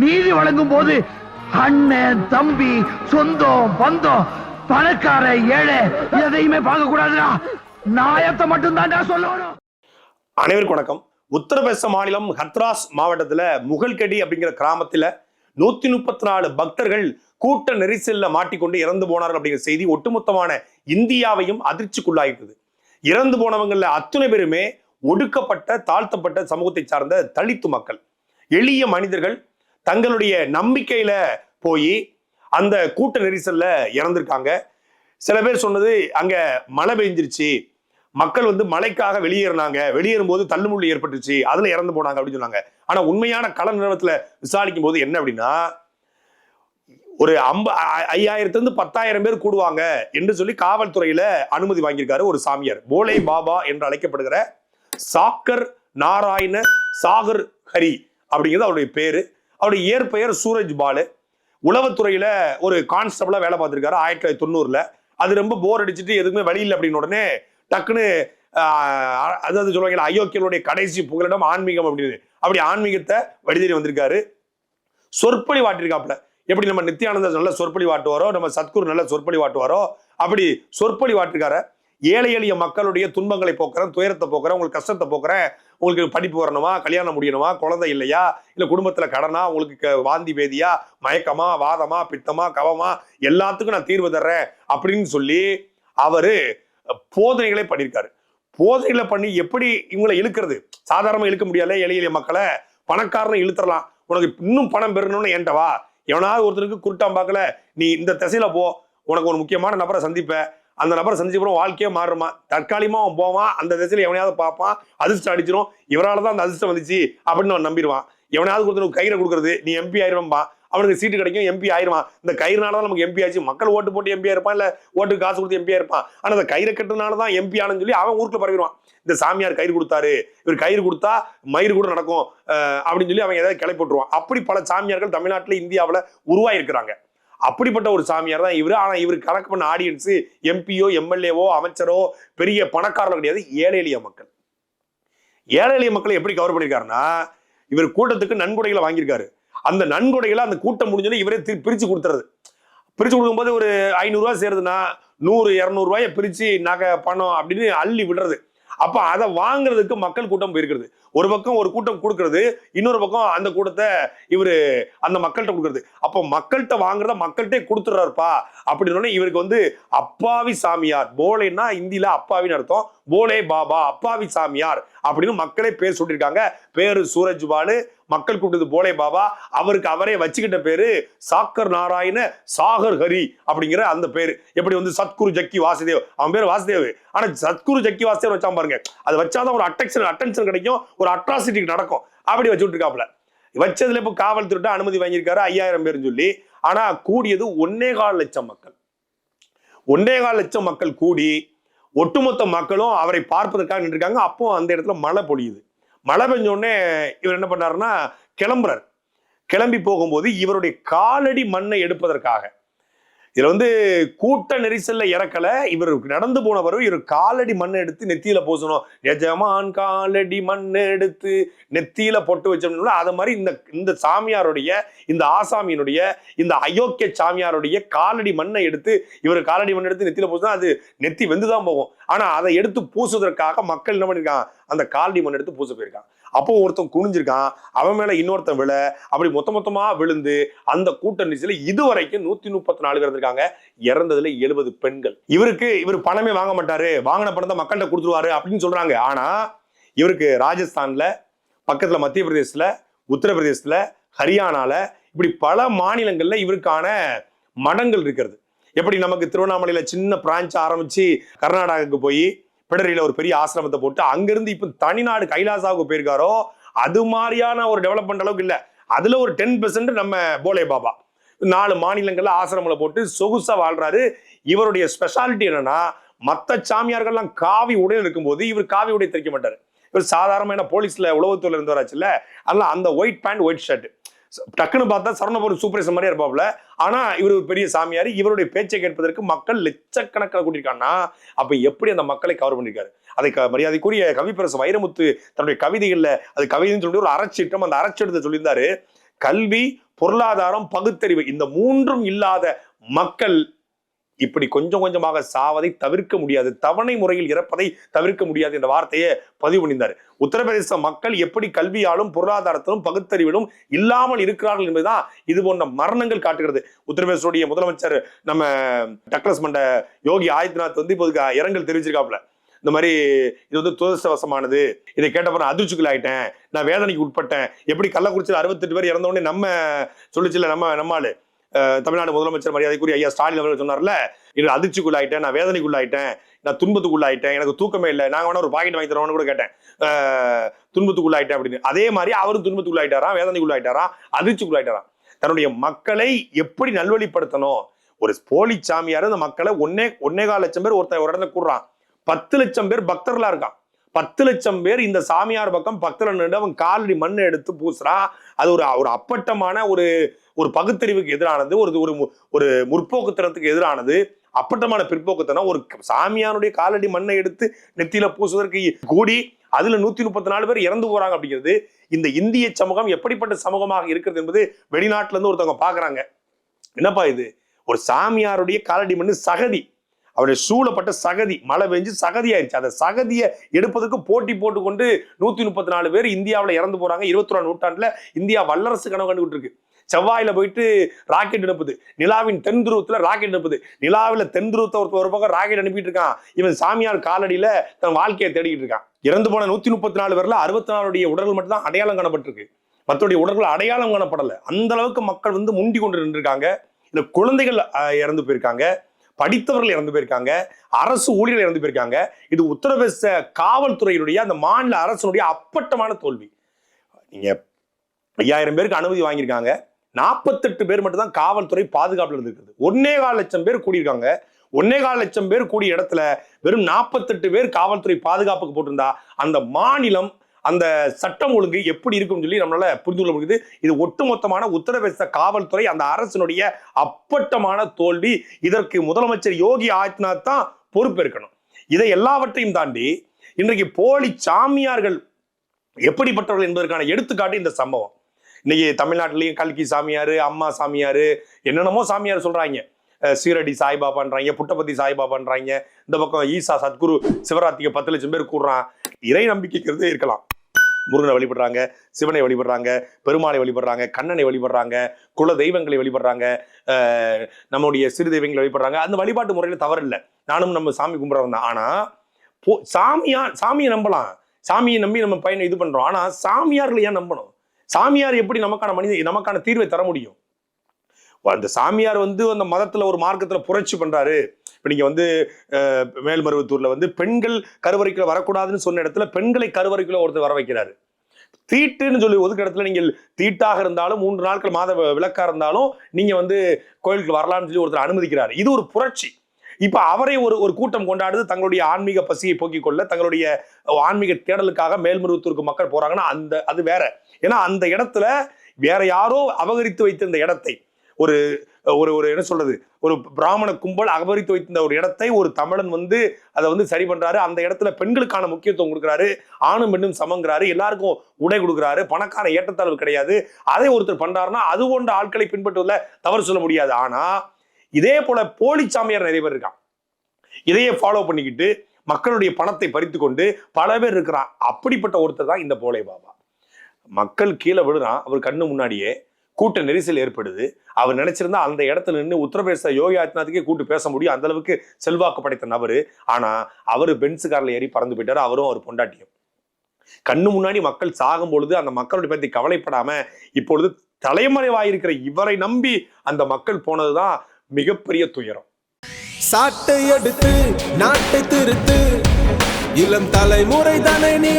நீதி வழங்கும் போது அண்ணன் தம்பி சொந்தம் பந்தம் பணக்கார ஏழை எதையுமே பார்க்க கூடாதுடா நாயத்தை மட்டும்தான்டா சொல்லணும். அனைவருக்கும் வணக்கம். உத்தரப்பிரதேச மாநிலம் ஹத்ராஸ் மாவட்டத்துல முகல்கடி அப்படிங்கிற கிராமத்துல நூத்தி முப்பத்தி நாலு பக்தர்கள் கூட்ட நெரிசல்ல மாட்டிக்கொண்டு இறந்து போனார்கள் அப்படிங்கிற செய்தி ஒட்டுமொத்தமான இந்தியாவையும் அதிர்ச்சிக்குள்ளாயிருக்குது இறந்து போனவங்கள அத்தனை பேருமே ஒடுக்கப்பட்ட தாழ்த்தப்பட்ட சமூகத்தை சார்ந்த தலித்து மக்கள். எளிய மனிதர்கள் தங்களுடைய நம்பிக்கையில போய் அந்த கூட்ட நெரிசல்ல இறந்திருக்காங்க. சில பேர் சொன்னது அங்க மழை பெஞ்சிருச்சு. மக்கள் வந்து மழைக்காக வெளியேறினாங்க. வெளியேறும் போது தள்ளுமுள்ளு ஏற்பட்டுச்சு அதுல இறந்து போனாங்க அப்படின்னு சொன்னாங்க. ஆனா உண்மையான கள நிறுவனத்துல விசாரிக்கும் போது என்ன அப்படின்னா ஒரு அம்ப ஐ- ஐயாயிரத்துல இருந்து பத்தாயிரம் பேர் கூடுவாங்க என்று சொல்லி காவல்துறையில அனுமதி வாங்கியிருக்காரு ஒரு சாமியார். போலே பாபா என்று அழைக்கப்படுகிற சாக்கர் நாராயண சாகர் ஹரி அப்படிங்கிறது அவருடைய பேரு. அவருடைய இயற்பெயர் சூரஜ் பாலு. உளவுத்துறையில ஒரு கான்ஸ்டபிளா வேலை பார்த்திருக்காரு ஆயிரத்தி தொள்ளாயிரத்தி தொண்ணூறுல. அது ரொம்ப போர் அடிச்சுட்டு எதுவுமே வழியில் அப்படின்னு உடனே டக்குன்னு அதாவது சொல்லுவாங்க அயோக்கியனுடைய கடைசி புகலிடம் ஆன்மீகம் அப்படின்னு. அப்படி ஆன்மீகத்தை வழிதேறி வந்திருக்காரு. சொற்பொழி வாட்டிருக்காப்ல எப்படி நம்ம நித்யானந்தர் நல்ல சொற்பொழி வாட்டுவாரோ நம்ம சத்குரு நல்ல சொற்பொழி வாட்டுவாரோ அப்படி சொற்பொழி வாட்டிருக்காரு. ஏழை எளிய மக்களுடைய துன்பங்களை போக்குறேன் துயரத்தை போக்குறேன் உங்களுக்கு கஷ்டத்தை போக்குறேன் உங்களுக்கு படிப்பு வரணுமா? கல்யாணம் முடியணுமா? குழந்தை இல்லையா? இல்லை குடும்பத்தில் கடனா? உங்களுக்கு வாந்தி வேதியா மயக்கமா? வாதமா? பித்தமா? கவமா? எல்லாத்துக்கும் நான் தீர்வு தர்றேன் அப்படின்னு சொல்லி அவரு போதனைகளை பண்ணியிருக்காரு. போதனைகளை பண்ணி எப்படி இவங்களை இழுக்கிறது? சாதாரணமாக இழுக்க முடியாத எளிய எளிய மக்களை? பணக்காரனை இழுத்துடலாம் உனக்கு இன்னும் பணம் பெறணும்னு என்கிட்ட வா எவனாவது ஒருத்தருக்கு குருட்டாம் பார்க்கல நீ இந்த திசையில போ. உனக்கு ஒரு முக்கியமான நபரை சந்திப்ப அந்த நபரை சந்திச்ச வாழ்க்கையே மாறுமா? தற்காலிகமாக அவன் போவான். அந்த திசையில் எவனையாவது பார்ப்பான். அதிர்ஷ்டம் அடிச்சிடும் இவரால தான் அந்த அதிர்ஷ்டம் வந்துச்சு அப்படின்னு அவன் நம்பிடுவான். எவனாவது கொடுத்து கயிறை கொடுக்குறது நீ எம்பி ஆயிருவான்பா அவனுக்கு சீட்டு கிடைக்கும் எம்பி ஆயிருவான். இந்த கயிறுனால தான் நமக்கு எம்பி ஆச்சு. மக்கள் ஓட்டு போட்டு எம்பி இருப்பான் இல்லை ஓட்டு காசு கொடுத்து எம்பி இருப்பான். ஆனால் அந்த கயிறை கட்டுனால தான் எம்பி ஆனு சொல்லி அவன் ஊருக்குள்ள பரவிடுவான். இந்த சாமியார் கயிறு கொடுத்தாரு. இவர் கயிறு கொடுத்தா மயிறு கூட நடக்கும். அப்படின்னு சொல்லி அவன் ஏதாவது கிளைப்பட்டுருவான் அப்படி பல சாமியார்கள் தமிழ்நாட்டில் இந்தியாவில் உருவாயிருக்கிறாங்க. அப்படிப்பட்ட ஒரு சாமியார் தான் இவர். ஆனால் இவர் கணக்கு பண்ண ஆடியன்ஸ் எம்பியோ எம்எல்ஏவோ அமைச்சரோ பெரிய பணக்காரர்கள் கிடையாது. ஏழை எளிய மக்கள். ஏழை எளிய மக்களை எப்படி கவர் பண்ணியிருக்காருன்னா இவர் கூட்டத்துக்கு நன்கொடைகளை வாங்கியிருக்காரு. அந்த நன்கொடைகளை அந்த கூட்டம் முடிஞ்சோடனே இவரே பிரித்து கொடுத்துறது. பிரித்து கொடுக்கும்போது ஒரு ஐநூறுரூவா சேருதுன்னா நூறு இரநூறுவாயை பிரித்து நகை பணம் அப்படின்னு அள்ளி விடுறது. அப்ப அதை வாங்குறதுக்கு மக்கள் கூட்டம் போயிருக்கிறது. ஒரு பக்கம் ஒரு கூட்டம் கொடுக்கறது இன்னொரு பக்கம் அந்த கூட்டத்தை இவரு அந்த மக்கள்கிட்ட கொடுக்கறது. அப்போ மக்கள்கிட்ட வாங்குறத மக்கள்கிட்டே கொடுத்துட்றாருப்பா. அப்படின்னு இவருக்கு வந்து அப்பாவி சாமியார் போலைன்னா இந்தியில அப்பாவின்னு அர்த்தம். போலே பாபா அப்பாவி சாமியார் அப்படின்னு மக்களே பேர் சொல்லியிருக்காங்க பேரு சூரஜ் பாலு மக்கள் கூப்பிட்டது போலே பாபா. அவருக்கு அவரே வச்சுக்கிட்ட பேரு சாக்கர் நாராயண சாகர் ஹரி அப்படிங்கிற அந்த பேரு. எப்படி வந்து சத்குரு ஜக்கி வாசுதேவ். அவன் பேர் வாசுதேவ். ஆனா சத்குரு ஜக்கி வாசுதேவ் வச்சான் பாருங்க. அது வச்சாதான் ஒரு அட்டென்ஷன் அட்டென்ஷன் கிடைக்கும். ஒரு அட்ராசிட்டி நடக்கும். அப்படி வச்சுட்டு இருக்காப்புல வச்சதுல இப்ப காவல்துறை அனுமதி வாங்கியிருக்காரு ஐயாயிரம் பேர்னு சொல்லி. ஆனா கூடியது ஒன்னே கால் லட்சம் மக்கள். ஒன்னே கால் லட்சம் மக்கள் கூடி ஒட்டுமொத்த மக்களும் அவரை பார்ப்பதற்காக நின்றுருக்காங்க. அப்போ அந்த இடத்துல மழை பொழியுது. மழை பெஞ்சோடனே இவர் என்ன பண்ணாருன்னா கிளம்புறார். கிளம்பி போகும்போது இவருடைய காலடி மண்ணை எடுப்பதற்காக இதுல வந்து கூட்ட நெரிசல்ல இறக்கல. இவர் நடந்து போனவரும் இவர் காலடி மண்ணை எடுத்து நெத்தியில பூசணும். எஜமான் காலடி மண் எடுத்து நெத்தியில பொட்டு வச்சோம்னா அது மாதிரி இந்த இந்த சாமியாருடைய இந்த ஆசாமியினுடைய இந்த அயோக்கிய சாமியாருடைய காலடி மண்ணை எடுத்து இவர் காலடி மண் எடுத்து நெத்தியில பூசினா அது நெத்தி வெந்துதான் போகும். ஆனா அதை எடுத்து பூசுவதற்காக மக்கள் என்ன பண்ணிருக்காங்க? அந்த காலடி மண் எடுத்து பூச போயிருக்காங்க. அப்போ ஒருத்தன் குனிஞ்சிருக்கான் அவன் மேல இன்னொருத்தன் விழ அப்படி மொத்த மொத்தமா விழுந்து அந்த கூட்ட நெரிசல இதுவரைக்கும் நூத்தி முப்பத்தி நாலு பேர் இருந்திருக்காங்க. இறந்ததுல எழுபது பெண்கள். இவருக்கு இவர் பணமே வாங்க மாட்டாரு. வாங்கின பணத்தை மக்கள்கிட்ட கொடுத்துருவாரு அப்படின்னு சொல்றாங்க. ஆனா இவருக்கு ராஜஸ்தான்ல பக்கத்துல மத்திய பிரதேசத்துல உத்தரப்பிரதேசத்துல ஹரியானால இப்படி பல மாநிலங்கள்ல இவருக்கான மடங்கள் இருக்கிறது. எப்படி நமக்கு திருவண்ணாமலையில சின்ன பிரான்ச் ஆரம்பிச்சு கர்நாடகாவுக்கு போய் பிடரியில ஒரு பெரிய ஆசிரமத்தை போட்டு அங்கிருந்து இப்ப தனிநாடு கைலாசாவுக்கு போயிருக்காரோ அது மாதிரியான ஒரு டெவலப்மெண்ட் அளவுக்கு இல்ல. அதுல ஒரு டென் பெர்சென்ட் நம்ம போலே பாபா. நாலு மாநிலங்கள்ல ஆசிரமங்களை போட்டு சொகுசா வாழ்றாரு. இவருடைய ஸ்பெஷாலிட்டி என்னன்னா மத்த சாமியார்கள்லாம் காவி உடையில் இருக்கும்போது இவர் காவி உடைய தெரிக்க மாட்டாரு. இவர் சாதாரணமான போலீஸ்ல உளவுத்துறையில இருந்தவராச்சுல்ல அதெல்லாம் அந்த ஒயிட் பேண்ட் ஒயிட் ஷர்ட் டக்குன்னு பார்த்தா சரணபுரம் சூப்பரேசன் மாதிரியே இருப்பாப்ல ஆனா இவர் ஒரு பெரிய சாமியார் இவருடைய பேச்சை கேட்பதற்கு மக்கள் லட்சக்கணக்கில் கூட்டியிருக்காங்கன்னா அப்ப எப்படி அந்த மக்களை கவர் பண்ணியிருக்காரு அதை க- மரியாதைக்குரிய கவிப்பரசு வைரமுத்து தன்னுடைய கவிதைகள்ல அது கவிதைன்னு சொல்லி ஒரு அரைச்சிட்டம் அந்த அறச்சிட்டத்தை சொல்லியிருந்தாரு கல்வி பொருளாதாரம் பகுத்தறிவு இந்த மூன்றும் இல்லாத மக்கள் இப்படி கொஞ்சம் கொஞ்சமாக சாவதை தவிர்க்க முடியாது. தவணை முறையில் இறப்பதை தவிர்க்க முடியாது என்ற வார்த்தையை பதிவு பண்ணியிருந்தார் உத்தரப்பிரதேச மக்கள் எப்படி கல்வியாலும் பொருளாதாரத்திலும் பகுத்தறிவிலும் இல்லாமல் இருக்கிறார்கள் என்பதுதான் இது போன்ற மரணங்கள் காட்டுகிறது. உத்தரப்பிரதேசனுடைய முதலமைச்சர் நம்ம டக்ளஸ் மண்ட யோகி ஆதித்யநாத் வந்து இப்போது இரங்கல் தெரிவிச்சிருக்காப்ல இந்த மாதிரி இது வந்து துரதிருஷ்டவசமானது. இதை கேட்டப்ப அதிர்ச்சிக்குள் ஆயிட்டேன் நான் வேதனைக்கு உட்பட்டேன். எப்படி கள்ளக்குறிச்சியில் அறுபத்தெட்டு பேர் இறந்தவொடனே நம்ம சொல்லிச்சுல நம்ம நம்மாள். தமிழ்நாடு முதலமைச்சர் மரியாதைக்குரிய ஐயா ஸ்டாலின் அவர்கள் சொன்னார்ல இது அதிர்ச்சிக்குள்ளாயிட்டேன் நான் வேதனைக்குள்ளாயிட்டேன் நான் துன்பத்துக்குள்ளாயிட்டேன் எனக்கு தூக்கமே இல்லை நாங்கள் வேணா ஒரு பாக்கெட் வாங்கி தரோம்னு கூட கேட்டேன். துன்பத்துக்குள்ளாயிட்டேன் அப்படின்னு. அதே மாதிரி அவரும் துன்பத்துக்குள்ளாயிட்டாராம் வேதனைக்குள்ளாயிட்டாராம் அதிர்ச்சிக்குள்ளாயிட்டாராம் தன்னுடைய மக்களை எப்படி நல்வழிப்படுத்தணும்? ஒரு போலி சாமியார் அந்த மக்களை ஒன்னே ஒன்னே கால் லட்சம் பேர் ஒருத்தன் ஒரு இடத்துல கூடுறான். பத்து லட்சம் பேர் பக்தர்களா இருக்கான். பத்து லட்சம் பேர் இந்த சாமியார் பக்கம் பக்தர்கள் நின்று அவன் காலடி மண்ணை எடுத்து பூசுறான் அது ஒரு ஒரு அப்பட்டமான ஒரு ஒரு பகுத்தறிவுக்கு எதிரானது ஒரு ஒரு மு- ஒரு முற்போக்குத்தனத்துக்கு எதிரானது. அப்பட்டமான பிற்போக்குத்தனம் ஒரு சாமியாருடைய காலடி மண்ணை எடுத்து நெத்தியில பூசுவதற்கு கூடி அதுல நூத்தி முப்பத்தி நாலு பேர் இறந்து போறாங்க அப்படிங்கிறது. இந்த இந்திய சமூகம் எப்படிப்பட்ட சமூகமாக இருக்கிறது என்பது வெளிநாட்டுல இருந்து ஒருத்தவங்க பாக்குறாங்க. என்னப்பா இது? ஒரு சாமியாருடைய காலடி மண்ணு சகதி. அவருடைய சூழப்பட்ட சகதி மழை பெஞ்சு சகதி ஆயிடுச்சு அந்த சகதியை எடுப்பதற்கு போட்டி போட்டுக்கொண்டு நூத்தி முப்பத்தி நாலு பேர் இந்தியாவில் இறந்து போறாங்க. இருபத்தொரு நூற்றாண்டுல இந்தியா வல்லரசு கனவு கண்டுகிட்டு இருக்கு செவ்வாயில போயிட்டு ராக்கெட் அனுப்புது நிலாவின் தென் துருவத்துல ராக்கெட் அனுப்புது நிலாவில தென் துருவத்தை ஒருத்தர் ஒரு பக்கம் ராக்கெட் அனுப்பிட்டு இருக்கான். இவன் சாமியார் காலடியில தன் வாழ்க்கையை தேடிக்கிட்டு இருக்கான். இறந்து போன நூத்தி முப்பத்தி நாலு பேர்ல அறுபத்தி நாலுடைய உடல்கள் மட்டும் தான் அடையாளம் காணப்பட்டிருக்கு. மற்றவருடைய உடல்கள் அடையாளம் காணப்படலை. அந்த அளவுக்கு மக்கள் வந்து முண்டி கொண்டு நின்றுருக்காங்க. இந்த குழந்தைகள் இறந்து போயிருக்காங்க. படித்தவர்கள் இறந்து போயிருக்காங்க. அரசு ஊழியர்கள் இறந்து போயிருக்காங்க. இது உத்தரப்பிரதேச காவல்துறையினுடைய அந்த மாநில அரசனுடைய அப்பட்டமான தோல்வி. நீங்க ஐயாயிரம் பேருக்கு அனுமதி வாங்கியிருக்காங்க. நாற்பத்தெட்டு பேர் மட்டும்தான் காவல்துறை பாதுகாப்புல இருந்திருக்குது. ஒன்னே கால் லட்சம் பேர் கூடியிருக்காங்க. ஒன்னே கால் லட்சம் பேர் கூடிய இடத்துல வெறும் நாற்பத்தெட்டு பேர் காவல்துறை பாதுகாப்புக்கு போட்டிருந்தா அந்த மாநிலம் அந்த சட்டம் ஒழுங்கு எப்படி இருக்கும்னு சொல்லி நம்மளால புரிந்து கொள்ள முடியுது. இது ஒட்டுமொத்தமான உத்தரப்பிரதேச காவல்துறை அந்த அரசினுடைய அப்பட்டமான தோல்வி இதற்கு முதலமைச்சர் யோகி ஆதித்யநாத் தான் பொறுப்பேற்கணும். இதை எல்லாவற்றையும் தாண்டி இன்றைக்கு போலி சாமியார்கள் எப்படிப்பட்டவர்கள் என்பதற்கான எடுத்துக்காட்டு இந்த சம்பவம். இன்னைக்கு தமிழ்நாட்டிலையும் கல்கி சாமியார் அம்மா சாமியார் என்னென்னமோ சாமியார் சொல்றாங்க. சீரடி சாய்பாபான்றாங்க புட்டபதி சாய்பாபான்றாங்க இந்த பக்கம் ஈசா சத்குரு சிவராத்திரிக்கு பத்து லட்சம் பேர் கூடுறான். இறை நம்பிக்கைக்கிறதே இருக்கலாம். முருகனை வழிபடுறாங்க சிவனை வழிபடுறாங்க பெருமாளை வழிபடுறாங்க கண்ணனை வழிபடுறாங்க குல தெய்வங்களை வழிபடுறாங்க நம்முடைய சிறு தெய்வங்களை வழிபடுறாங்க. அந்த வழிபாட்டு முறையில் தவறில்லை. நானும் நம்ம சாமி கும்பிட்றவன் தான். ஆனால் போ- சாமியா சாமியை நம்பலாம். சாமியை நம்பி நம்ம பையனை இது பண்ணுறோம் ஆனால் சாமியார்களை ஏன் நம்பணும்? சாமியார் எப்படி நமக்கான மனித நமக்கான தீர்வை தர முடியும்? அந்த சாமியார் வந்து அந்த மதத்தில் ஒரு மார்க்கத்தில் புரட்சி பண்ணுறாரு இப்போ நீங்கள் வந்து மேல்மருவத்தூரில் வந்து பெண்கள் கருவறைக்குள்ள வரக்கூடாதுன்னு சொன்ன இடத்துல பெண்களை கருவறைக்குள்ள ஒருத்தர் வர வைக்கிறாரு. தீட்டுன்னு சொல்லி ஒதுக்க இடத்துல நீங்கள் தீட்டாக இருந்தாலும் மூன்று நாட்கள் மாத விளக்காக இருந்தாலும் நீங்கள் வந்து கோயிலுக்கு வரலாம்னு சொல்லி ஒருத்தர் அனுமதிக்கிறாரு. இது ஒரு புரட்சி. இப்போ அவரை ஒரு ஒரு கூட்டம் கொண்டாடுது தங்களுடைய ஆன்மீக பசியை போக்கிக் கொள்ள தங்களுடைய ஆன்மீக தேடலுக்காக மேல்மருவத்தூருக்கு மக்கள் போறாங்கன்னா அந்த அது வேற. ஏன்னா அந்த இடத்துல வேற யாரோ அபகரித்து வைத்திருந்த இடத்தை ஒரு ஒரு ஒரு என்ன சொல்றது? ஒரு பிராமண கும்பல் அபகரித்து வைத்திருந்த ஒரு இடத்தை ஒரு தமிழன் வந்து அதை வந்து சரி பண்றாரு. அந்த இடத்துல பெண்களுக்கான முக்கியத்துவம் கொடுக்குறாரு. ஆணும் பெண்ணும் சமங்கிறாரு. எல்லாருக்கும் உடை கொடுக்குறாரு. பணக்கான ஏற்றத்தாழ்வு கிடையாது. அதை ஒருத்தர் பண்றாருன்னா அது போன்ற ஆட்களை பின்பற்றுவதில் தவறு சொல்ல முடியாது. ஆனா இதே போல போலி சாமியார் நிறைய பேர் இருக்கான் இதையே ஃபாலோ பண்ணிக்கிட்டு மக்களுடைய பணத்தை பறித்து கொண்டு பல பேர் இருக்கிறான். அப்படிப்பட்ட ஒருத்தர் தான் இந்த போலே பாபா. மக்கள் கீழே விழுறான். அவர் கண்ணு முன்னாடியே கூட்ட நெரிசல் ஏற்படுது. அவர் நினைச்சிருந்தா அந்த இடத்துல நின்று உத்தரப்பிரதேச யோகி ஆதித்யநாத்துக்கே கூட்டு பேச முடியும். அந்த அளவுக்கு செல்வாக்கு படைத்த நபர். ஆனா அவரு பென்ஸ் கார்ல ஏறி பறந்து போயிட்டாரு. அவரும் அவர் பொண்டாட்டியும். கண்ணு முன்னாடி மக்கள் சாகும் பொழுது அந்த மக்களுடைய பத்தி கவலைப்படாம இப்பொழுது தலைமறைவாயிருக்கிற இவரை நம்பி அந்த மக்கள் போனதுதான் மிகப்பெரிய துயரம். சாட்டை எடுத்து நாட்டை திருத்து. இளம் தலைமுறை தானே நீ